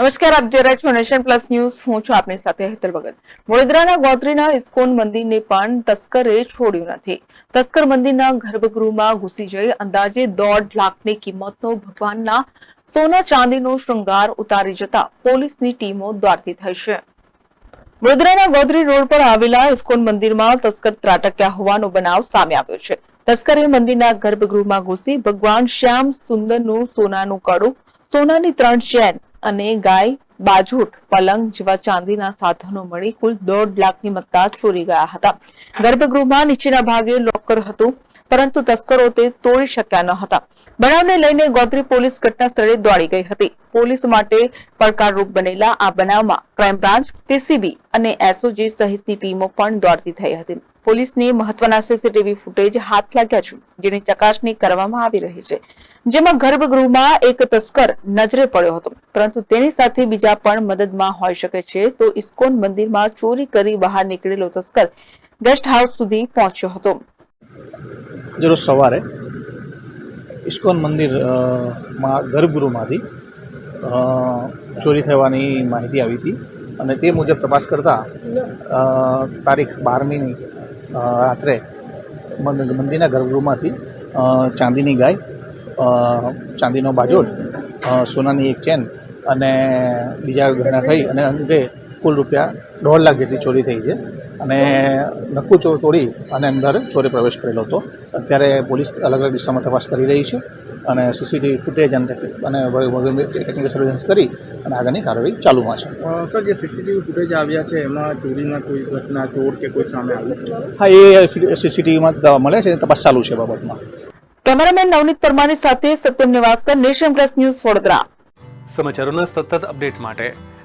નમસ્કાર, આપ જોઈ છો નેશન પ્લસ ન્યૂઝ. હું છું આપની સાથે હેતલ ભગત. વડોદરાના ગોત્રીના ઇસ્કોન મંદિરને પણ તસ્કરે છોડ્યું નથી. તસ્કર મંદિરના ગર્ભગૃહમાં ઘૂસી જઈ અંદાજે દોઢ લાખની કિંમતનો ભગવાનના સોના ચાંદીનો શૃંગાર ઉતારી જતા પોલીસની ટીમો દોડતી થઈ છે. વડોદરાના ગોત્રી રોડ પર આવેલા ઇસ્કોન મંદિરમાં તસ્કર ત્રાટક્યા હોવાનો બનાવ સામે આવ્યો છે. તસ્કરે મંદિરના ગર્ભગૃહમાં ઘૂસી ભગવાન શ્યામ સુંદરનું સોનાનું કડું, સોનાની ત્રણ ચેન અને ગાય, બાજુટ, પલંગ જેવા ચાંદીના સાધનો મળી કુલ દોઢ લાખની મત્તા ચોરી ગયા હતા. ગર્ભગૃહમાં નીચેના ભાગે લોકર હતું. પરંતુ તસ્કરો તે તોડી શક્યા ન હતા. બનાવને લઈને ગોત્રી પોલીસ ઘટના સ્થળે દોડી ગઈ હતી. પોલીસ માટે પડકારરૂપ બનેલા આ બનાવમાં ક્રાઇમ બ્રાન્ચ, પીસીબી અને એસઓજી સહિતની ટીમો પણ દોડતી થઈ હતી. પોલીસને મહત્વના સીસીટીવી ફૂટેજ હાથ લાગ્યા છે, જેની ચકાસણી કરવામાં આવી રહી છે. જેમાં ગર્ભગૃહમાં એક તસ્કર નજરે પડ્યો હતો. પરંતુ તેની સાથે બીજા પણ મદદમાં હોઈ શકે છે તો ઇસ્કોન મંદિરમાં ચોરી કરી બહાર નીકળેલો તસ્કર ગેસ્ટ હાઉસ સુધી પહોંચ્યો હતો. આજરોજ સવારે ઇસ્કોન મંદિરમાં ગર્ભગૃહમાંથી ચોરી થવાની માહિતી આવી હતી અને તે મુજબ તપાસ કરતાં તારીખ બારમીની રાત્રે મંદ- મંદિરના ગર્ભગૃહમાંથી ચાંદીની ગાય ચાંદીનો બાજોડ સોનાની એક ચેન અને બીજા ગહના થઈ અને અંગે કુલ રૂપિયા દોઢ લાખ જેટલી ચોરી થઈ છે. અને નક્કુ ચોર તોડી અને અંદર ચોરે પ્રવેશ કરેલો હતો. અત્યારે પોલીસ અલગ અલગ દિશામાં તપાસ કરી રહી છે અને સીસીટીવી ફૂટેજ અને અને ટેકનિકલ સર્વેલન્સ કરી અને આગળની કાર્યવાહી ચાલુમાં છે. સર જે સીસીટીવી ફૂટેજ આવ્યા છે એમાં ચોરીના કોઈ ઘટના ચોર કે કોઈ સામે આવ્યું છે? હા એ સીસીટીવીમાં મળે છે તપાસ ચાલુ છે બાબતમાં. કેમેરામેન નવનીત પરમારની સાથે Satyam Niwaskar Nation Plus News Vadodara. સમાચારોના સતત અપડેટ માટે